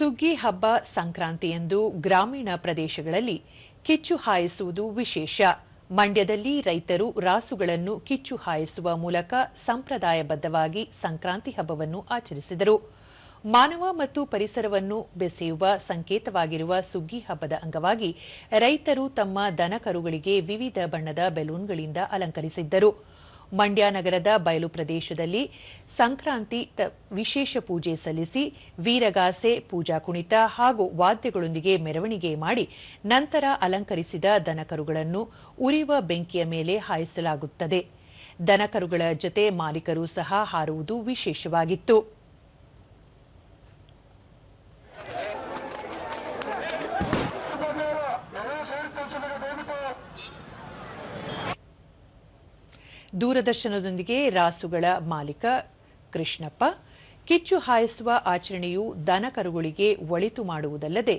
ಸುಗ್ಗಿ ಹಬ್ಬ ಸಂಕ್ರಾಂತಿಯಂದು ಗ್ರಾಮೀಣ ಪ್ರದೇಶಗಳಲ್ಲಿ ಕಿಚ್ಚು ಹಾಯಿಸುವುದು ವಿಶೇಷ. ಮಂಡ್ಯದಲ್ಲಿ ರೈತರು ರಾಸುಗಳನ್ನು ಕಿಚ್ಚು ಹಾಯಿಸುವ ಮೂಲಕ ಸಂಪ್ರದಾಯಬದ್ಧವಾಗಿ ಸಂಕ್ರಾಂತಿ ಹಬ್ಬವನ್ನು ಆಚರಿಸಿದರು. ಮಾನವ ಮತ್ತು ಪರಿಸರವನ್ನು ಬೆಸೆಯುವ ಸಂಕೇತವಾಗಿರುವ ಸುಗ್ಗಿ ಹಬ್ಬದ ಅಂಗವಾಗಿ ರೈತರು ತಮ್ಮ ದನಕರುಗಳಿಗೆ ವಿವಿಧ ಬಣ್ಣದ ಬೆಲೂನ್ಗಳಿಂದ ಅಲಂಕರಿಸಿದ್ದರು. ಮಂಡ್ಯ ನಗರದ ಬಯಲು ಪ್ರದೇಶದಲ್ಲಿ ಸಂಕ್ರಾಂತಿ ವಿಶೇಷ ಪೂಜೆ ಸಲ್ಲಿಸಿ ವೀರಗಾಸೆ, ಪೂಜಾ ಕುಣಿತ ಹಾಗೂ ವಾದ್ಯಗಳೊಂದಿಗೆ ಮೆರವಣಿಗೆ ಮಾಡಿ ನಂತರ ಅಲಂಕರಿಸಿದ ದನಕರುಗಳನ್ನು ಉರಿಯುವ ಬೆಂಕಿಯ ಮೇಲೆ ಹಾಯಿಸಲಾಗುತ್ತದೆ. ದನಕರುಗಳ ಜೊತೆ ಮಾಲೀಕರು ಸಹ ಹಾರುವುದು ವಿಶೇಷವಾಗಿತ್ತು. ದೂರದರ್ಶನದೊಂದಿಗೆ ರಾಸುಗಳ ಮಾಲೀಕ ಕೃಷ್ಣಪ್ಪ, ಕಿಚ್ಚು ಹಾಯಿಸುವ ಆಚರಣೆಯು ದನಕರುಗಳಿಗೆ ಒಳಿತು ಮಾಡುವುದಲ್ಲದೆ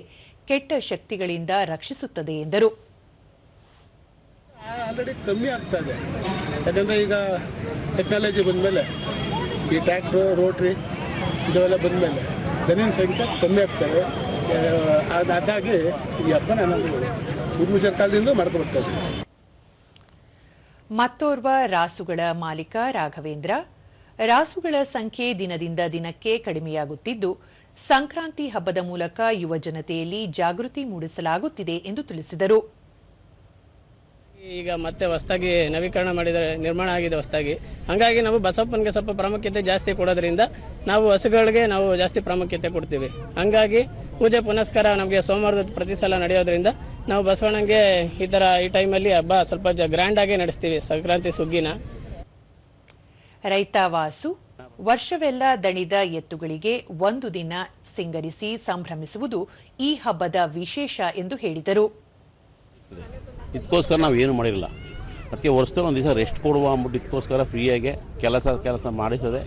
ಕೆಟ್ಟ ಶಕ್ತಿಗಳಿಂದ ರಕ್ಷಿಸುತ್ತದೆ ಎಂದರು. ಆಲ್ರೆಡಿ ಕಮ್ಮಿ ಆಗ್ತಾ ಇದೆ. ಯಾಕಂದರೆ ಈಗ ಟೆಕ್ನಾಲಜಿ ಬಂದಮೇಲೆ, ಈ ಟ್ರ್ಯಾಕ್ಟ್ರು ರೋಟ್ರಿ ಇದೆಲ್ಲ ಬಂದಮೇಲೆ ದನಿನ ಸಂಖ್ಯೆ ಕಮ್ಮಿ ಆಗ್ತವೆ ಅದಾಗಿ ಈ ಹಬ್ಬನ ನಾವು ಪೂರ್ವಜರ ಕಾಲದಿಂದ ಇದ್ದೀವಿ ಮತ್ತೋರ್ವ ರಾಸುಗಳ ಮಾಲೀಕ ರಾಘವೇಂದ್ರ. ರಾಸುಗಳ ಸಂಖ್ಯೆ ದಿನದಿಂದ ದಿನಕ್ಕೆ ಕಡಿಮೆಯಾಗುತ್ತಿದ್ದು, ಸಂಕ್ರಾಂತಿ ಹಬ್ಬದ ಮೂಲಕ ಯುವ ಜನತೆಯಲ್ಲಿ ಜಾಗೃತಿ ಮೂಡಿಸಲಾಗುತ್ತಿದೆ ಎಂದು ತಿಳಿಸಿದರು. ಈಗ ಮತ್ತೆ ಹೊಸದಾಗಿ ನವೀಕರಣ ಮಾಡಿದರೆ, ನಿರ್ಮಾಣ ಆಗಿದೆ ಹೊಸದಾಗಿ ಹಾಗಾಗಿ ನಾವು ಬಸಪ್ಪನಿಗೆ ಸ್ವಲ್ಪ ಪ್ರಾಮುಖ್ಯತೆ ಜಾಸ್ತಿ ಕೊಡೋದ್ರಿಂದ ನಾವು ಹಸುಗಳಿಗೆ ನಾವು ಜಾಸ್ತಿ ಪ್ರಾಮುಖ್ಯತೆ ಕೊಡ್ತೀವಿ. ಹಾಗಾಗಿ ಪೂಜೆ ಪುನಸ್ಕಾರ ನಮಗೆ ಸೋಮವಾರದ ಪ್ರತಿ ಸಲ ನಡೆಯೋದ್ರಿಂದ ನಾವು ಬಸವಣ್ಣಂಗೆ ಈ ಥರ ಈ ಟೈಮಲ್ಲಿ ಹಬ್ಬ ಸ್ವಲ್ಪ ಜ ಗ್ರ್ಯಾಂಡಾಗಿ ನಡೆಸ್ತೀವಿ, ಸಂಕ್ರಾಂತಿ ಸುಗ್ಗಿನ. ರೈತ ವಾಸು, ವರ್ಷವೆಲ್ಲ ದಣಿದ ಎತ್ತುಗಳಿಗೆ ಒಂದು ದಿನ ಸಿಂಗರಿಸಿ ಸಂಭ್ರಮಿಸುವುದು ಈ ಹಬ್ಬದ ವಿಶೇಷ ಎಂದು ಹೇಳಿದರು. ಇದಕ್ಕೋಸ್ಕರ ನಾವು ಏನು ಮಾಡಿರಲಿಲ್ಲ ಅದಕ್ಕೆ ವರ್ಷದಲ್ಲಿ ಒಂದು ದಿವಸ ರೆಸ್ಟ್ ಕೊಡುವ ಅಂದ್ಬಿಟ್ಟು ಇದಕ್ಕೋಸ್ಕರ ಫ್ರೀಯಾಗಿ ಕೆಲಸ ಕೆಲಸ ಮಾಡಿಸದೆ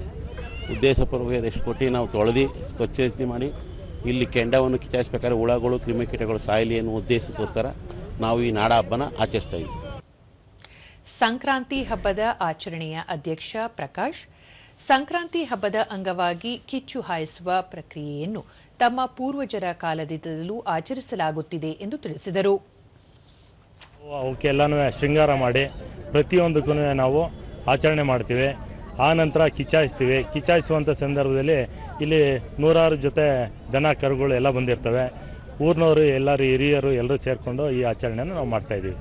ಉದ್ದೇಶಪೂರ್ವಕ ರೆಸ್ಟ್ ಕೊಟ್ಟು ನಾವು ತೊಳೆದು ಸ್ವಚ್ಛತೆ ಮಾಡಿ ಇಲ್ಲಿ ಕೆಂಡವನ್ನು ಕಿಚಾಯಿಸ್ಬೇಕಾದ್ರೆ ಹುಳಗಳು ಕ್ರಿಮಿಕೀಟಗಳು ಸಾಯಲಿ ಅನ್ನೋ ಉದ್ದೇಶಕ್ಕೋಸ್ಕರ ನಾವು ಈ ನಾಡ ಹಬ್ಬನ ಆಚರಿಸ್ತಾ ಸಂಕ್ರಾಂತಿ ಹಬ್ಬದ ಆಚರಣೆಯ ಅಧ್ಯಕ್ಷ ಪ್ರಕಾಶ್, ಸಂಕ್ರಾಂತಿ ಹಬ್ಬದ ಅಂಗವಾಗಿ ಕಿಚ್ಚು ಹಾಯಿಸುವ ಪ್ರಕ್ರಿಯೆಯನ್ನು ತಮ್ಮ ಪೂರ್ವಜರ ಕಾಲದಿಂದಲೂ ಆಚರಿಸಲಾಗುತ್ತಿದೆ ಎಂದು ತಿಳಿಸಿದರು. ಅವಕ್ಕೆಲ್ಲನೂ ಶೃಂಗಾರ ಮಾಡಿ ಪ್ರತಿಯೊಂದಕ್ಕೂ ನಾವು ಆಚರಣೆ ಮಾಡ್ತೀವಿ. ಆ ನಂತರ ಕಿಚ್ಚಾಯಿಸ್ತೀವಿ. ಕಿಚ್ಚಾಯಿಸುವಂಥ ಸಂದರ್ಭದಲ್ಲಿ ಇಲ್ಲಿ ನೂರಾರು ಜೊತೆ ದನ ಕರುಗಳು ಎಲ್ಲ ಬಂದಿರ್ತವೆ. ಊರಿನವರು ಎಲ್ಲರೂ ಹಿರಿಯರು ಎಲ್ಲರೂ ಸೇರಿಕೊಂಡು ಈ ಆಚರಣೆಯನ್ನು ನಾವು ಮಾಡ್ತಾ ಇದ್ದೀವಿ.